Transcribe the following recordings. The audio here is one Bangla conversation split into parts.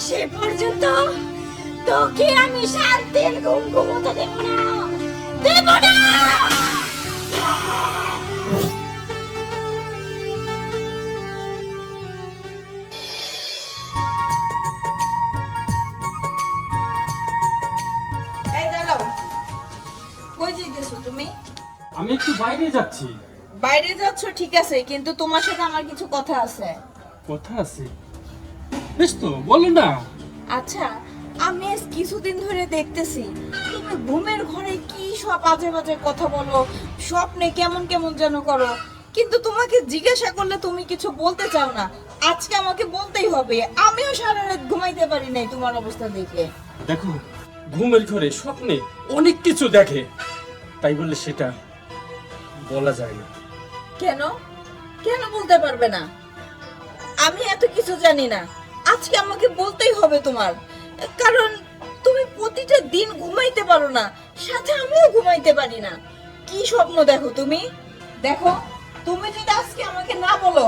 সে পর্যন্ত তোকে আমি শান্তির ঘুম ঘুমোতে দেব না। দেব না! তুমি? আমি একটু বাইরে যাচ্ছি। বাইরে যাচ্ছ ঠিক আছে কিন্তু তোমার সাথে আমার কিছু কথা আছে। কথা আছে? বেশ তো বলো না। আচ্ছা আমি আজ কিছুদিন ধরে দেখতেছি তুমি ঘুমের ঘরে কি সব বাজে বাজে কথা বলো স্বপ্নে কেমন কেমন যেন করো। কিন্তু তোমাকে জিজ্ঞাসা করলে তুমি কিছু বলতে চাও না। আজকে আমাকে বলতেই হবে আমিও সারা রাত ঘুমাইতে পারি নাই তোমার অবস্থা দেখে। দেখো ঘুমের ঘরে স্বপ্নে অনেক কিছু দেখে। তাই বলে সেটা বলা যায় না। কেন? কেন বলতে পারবে না? আমি এত কিছু জানি না। আজকে আমাকে বলতেই হবে তোমার। কারণ তুমি প্রতিটা দিন ঘুমাইতে পারো না সাথে আমিও ঘুমাইতে পারি না। কি স্বপ্ন দেখো তুমি? দেখো তুমি যদি আজকে আমাকে না বলো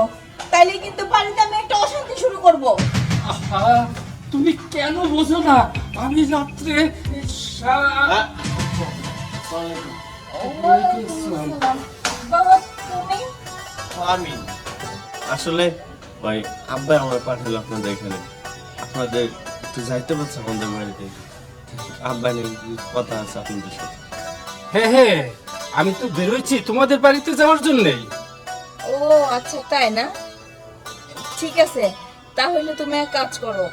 তাইলে কিন্তু বাড়িতে আমি একটা অশান্তি শুরু করব। আহা তুমি কেন বোঝো না? আমি রাত্রে বাবা তুমি? আমি। আসলে ভাই আব্বা আমার পাঠালো আপনাদের এখানে। আপনাদের একটু যাইতে পারছে আমাদের বাড়িতে। আব্বা নিয়ে কথা আছে আপনাদের সাথে। হ্যাঁ হ্যাঁ আমি তো বেরোচ্ছি তোমাদের বাড়িতে যাওয়ার জন্যই। ও আচ্ছা তাই না? ঠিক আছে তাহলে তুমি এক কাজ করো।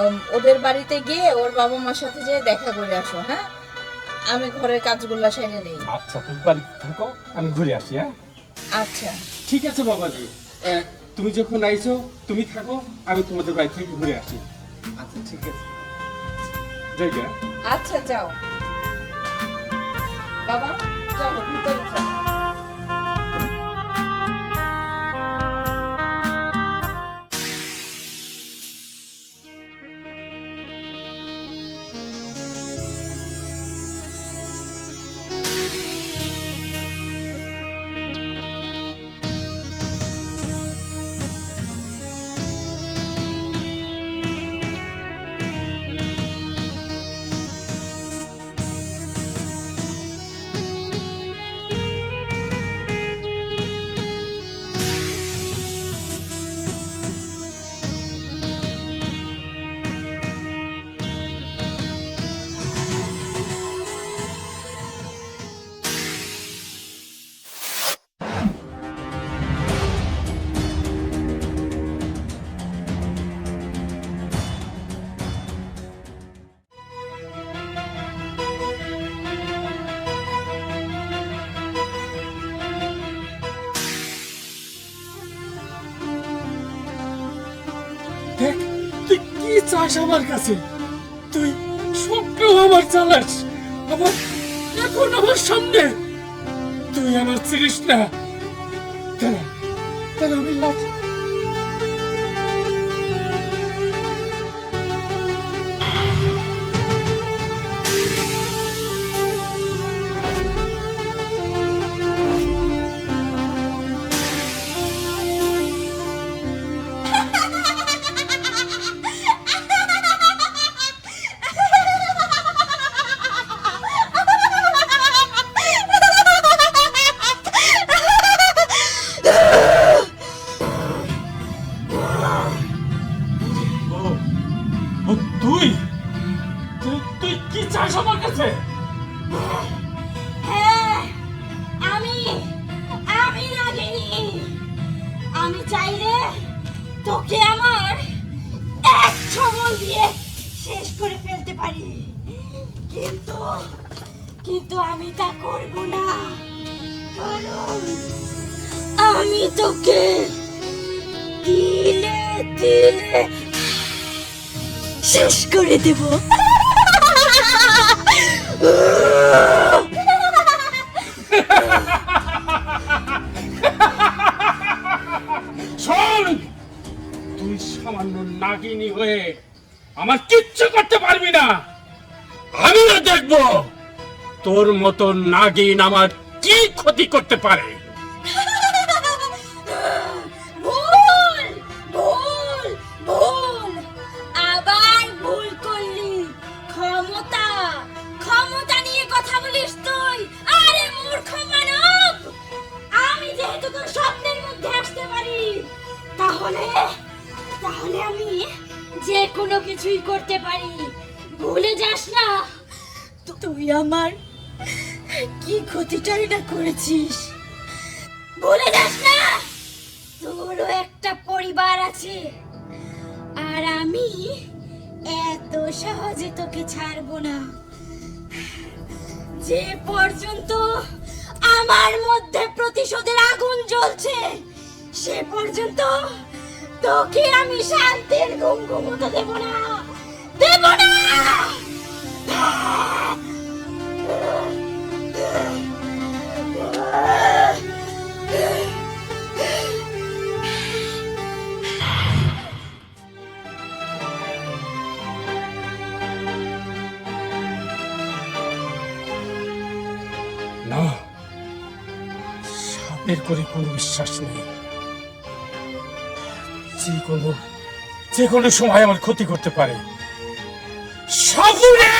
উম, ওদের বাড়িতে গিয়ে ওর বাবা মার সাথে যেয়ে দেখা করে আসো হ্যাঁ? আমি ঘরের কাজগুলো সেরে নেই। আচ্ছা তুমি বাড়িতে থাকো আমি ঘুরে আসি হ্যাঁ? আচ্ছা। ঠিক আছে বাবাজি। আহ, তুমি যখন আইছো তুমি থাকো আমি তোমাদের বাড়ি থেকে ঘুরে আসি। আচ্ছা ঠিক আছে। জায়গা আচ্ছা যাও। বাবা চলো ভিতরে চলো। চাস আমার কাছে। তুই স্বপ্ন আমার চালাস। আমার এখন আমার সামনে। তুই আমার চিনিস না। তারা তারা আমি আমি তোকে দিলে দিলে শেষ করে দেব। শোন, তুই সামান্য নাগিনী হয়ে আমার কিচ্ছু করতে পারবি না। আমিও দেখব তোর মতো নাগিন আমার কি ক্ষতি করতে পারে। তাহলে? তাহলে আমি যে কোনো কিছুই করতে পারি। ভুলে যাস না। তুই আমার কি ক্ষতিটাই না করেছিস? ভুলে যাস না। তোরও একটা পরিবার আছে। আর আমি এত সহজে তোকে ছাড়বো না। যে পর্যন্ত আমার মধ্যে প্রতিশোধের আগুন জ্বলছে সে পর্যন্ত তোকে আমি শান্তির ঘুম ঘুমোতে দেব না। দেব না! না, সাপের করে কোনো বিশ্বাস নেই। যে কোনো যে কোনো সময় আমার ক্ষতি করতে পারে। সাপুরে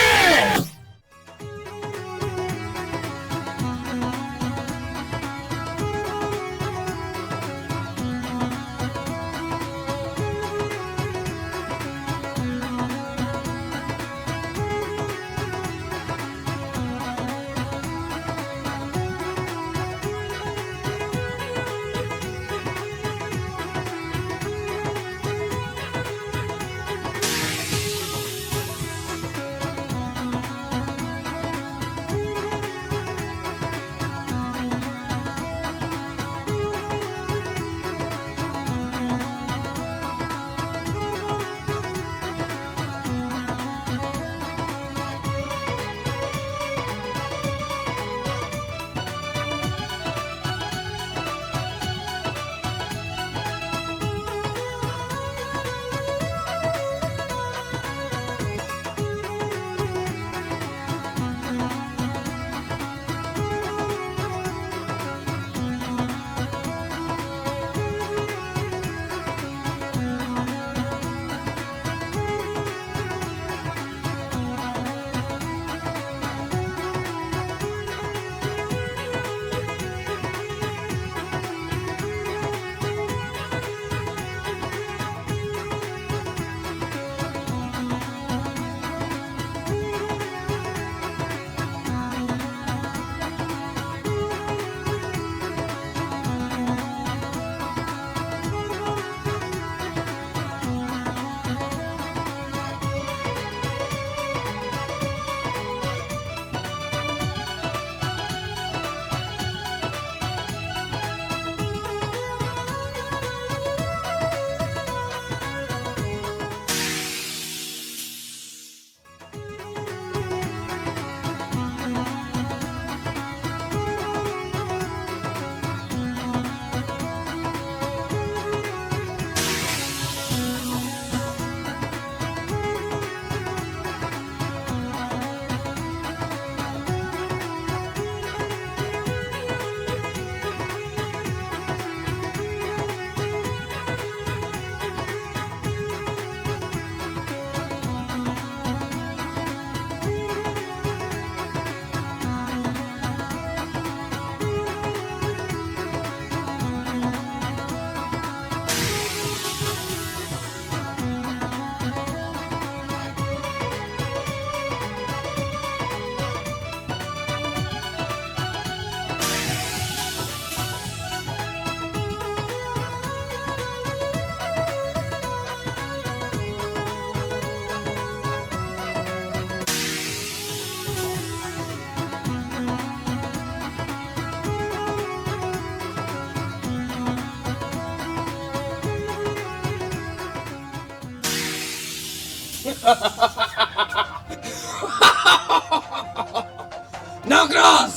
নাগরাজ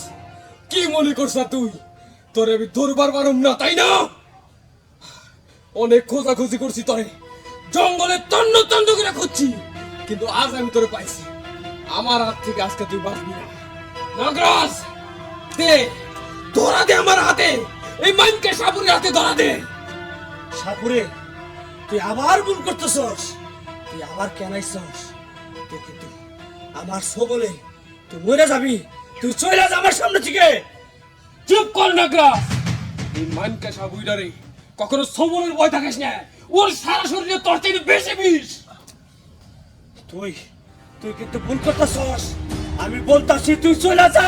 কি মনে করছ তুই? তোরে আমি ধরবার পারুম না, তাই না? অনেক খোঁজাখুঁজি করছি তোরে। জঙ্গলে তন্ন তন্ন করে খুঁজছি, কিন্তু আজ আমি তোরে পাইছি। আমার হাত থেকে আজকে তুই বাঁচবি না। নাগরাজ দে, ধরা দে আমার হাতে। এই মাইনকে সাপুরের হাতে ধরা দে। সাপুরে, তুই আবার ভুল করতেছস। তুই আবার কেনাইছস তুই কিন্তু আমার সবলে তুই মরে যাবি। তুই চলে যা আমার সামনে থেকে। চুপ কর নাগরাজ এই কখনো সবলের ভয় থাকিস না। ওর সারা শরীরে তোর থেকে বেশি বিষ। তুই তুই কিন্তু ভুল করতেছস। আমি বলতাছি তুই চলে যা।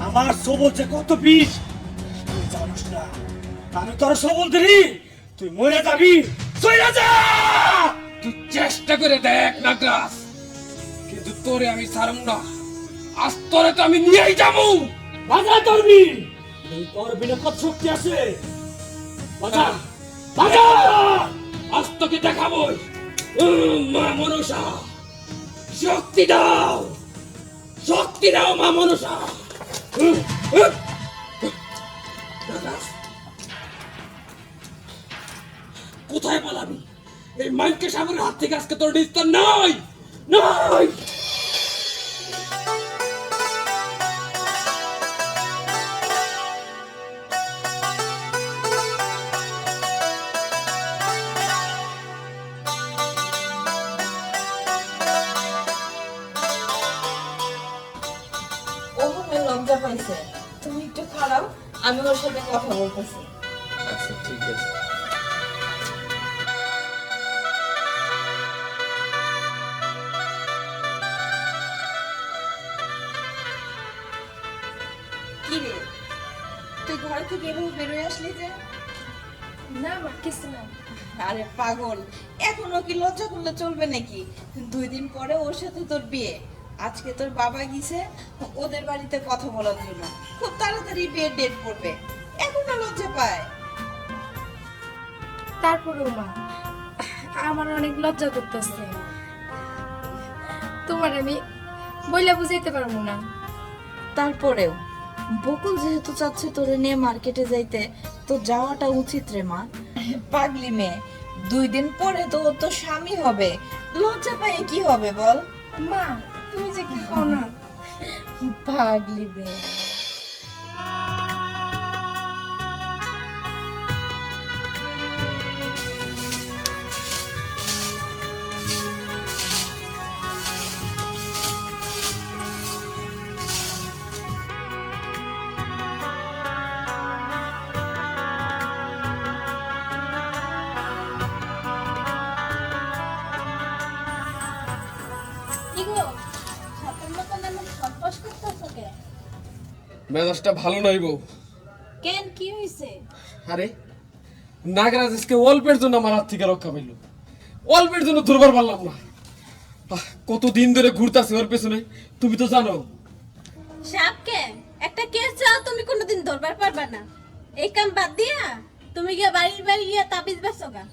আমার সবল যে কত বিষ তুই জানিস না। আমি তোর সবল দিলি তুই মরে যাবি। চলে যা! তুই চেষ্টা করে দেখ নাগরাজ কিন্তু তোরে আমি ছাড়ব না। আজ তোরে তো আমি নিয়েই যাব। বাজা এই তোর বিনা কত শক্তি আছে। বাজা বাজা আজ তোকে দেখাবো। মা মনসা। শক্তি দাও। শক্তি দাও, মা মনসা। কোথায় পালাবি? এই মাইনকে সাগরের হাত থেকে আজকে তোর নিস্তার নাই নাই। ও লজ্জা পাইছে। তুমি একটু খারাপ আমি ওর সাথে কথা বলতেছি। আচ্ছা ঠিক আছে। আরে পাগল এখনও কি লজ্জা করলে চলবে নাকি? দুই দিন পরে ওর সাথে তোর বিয়ে। আজকে তোর বাবা গিয়েছে ওদের বাড়িতে কথা বলার জন্য। খুব তাড়াতাড়ি বিয়ের ডেট পড়বে এখনও লজ্জা পায়। তারপরেও মা আমার অনেক লজ্জা করতেছে। তোমার আমি বইলা বুঝাইতে পারব না। তারপরেও বকুল যেহেতু চাচ্ছে তোরে নিয়ে মার্কেটে যাইতে তো যাওয়াটা উচিত রে মা। পাগলি মেয়ে। দুই দিন পরে তো ওর তো স্বামী হবে। লজ্জা পাই কি হবে বল? মা তুমি যে কি না? পাগলি মেয়ে। মেজাজটা ভালো নাই বউ। কেন কি হইছে? আরে নাগরাজ আজকে অল্পের জন্য আমার হাত থেকে রক্ষা পাইল। অল্পের জন্য ধরবার পারলাম না। কত দিন ধরে ঘুরতাছি ওর পেছনে তুমি তো জানো। সাপকে একটা কেস চাও তুমি কোনোদিন ধরবার পারবা না। এই কাম বাদ দিয়া তুমি গিয়া বাড়ির বাড়ি গিয়া তাবিজ বেচো গা।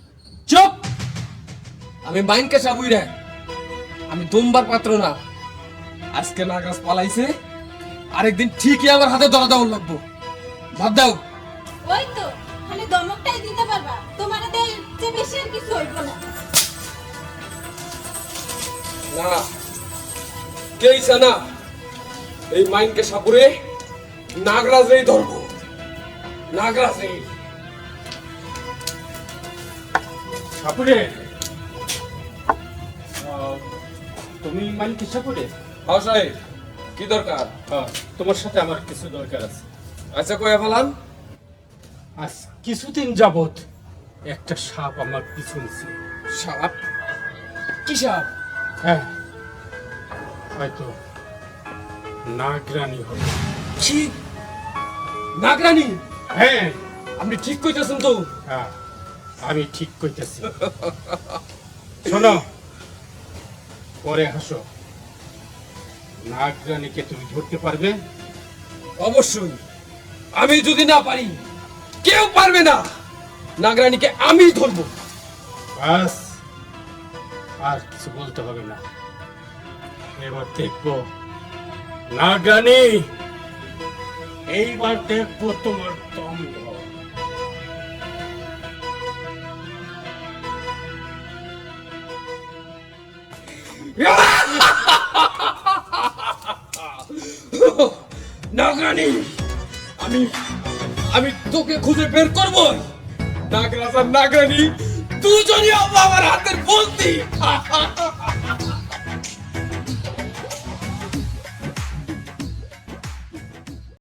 চুপ! আমি মাইনকে সাবুই রে। আমি দমবার পাত্র না। আজকে নাগরাজ পালাইছে। আরেকদিন ঠিকই আমার হাতে ধরা দেওয়ার লাগবো। ভাব দাও। ওই তো খালি দমকটাই দিতে পারবা। তোমার যে বেশি আর কিছু হইব না। না। কেইছে না? এই মাইনকে সাপুরে নাগরাজ রেই ধরবো। নাগরাজ রেই সাপুরে তুমি মানে কি সাপুরে? হ্যাঁ সাহেব। কি দরকার? হ্যাঁ, তোমার সাথে আমার কিছু দরকার আছে। আচ্ছা কয়ে ফেলান। আজ কিছুদিন যাবত একটা সাপ আমার পিছু নিছে। সাপ? কি সাপ? হ্যাঁ হয়তো নাগরানি হবে। কি? নাগরানি? হ্যাঁ। আপনি ঠিক কইতেছেন তো। হ্যাঁ আমি ঠিক কইতেছি। শোনো পরে হাসো। নাগরানিকে তুমি ধরতে পারবে? অবশ্যই। আমি যদি না পারি কেউ পারবে না। নাগরানিকে আমি ধরবো। বাস আর কিছু বলতে হবে না। এবার দেখব। নাগরানি এইবার দেখব তোমার দম্ভ নাগরানি আমি আমি তোকে খুঁজে বের করব নাগরাজ আর নাগরানি, দুজনই আল্লাহ আমার হাতের বন্দি।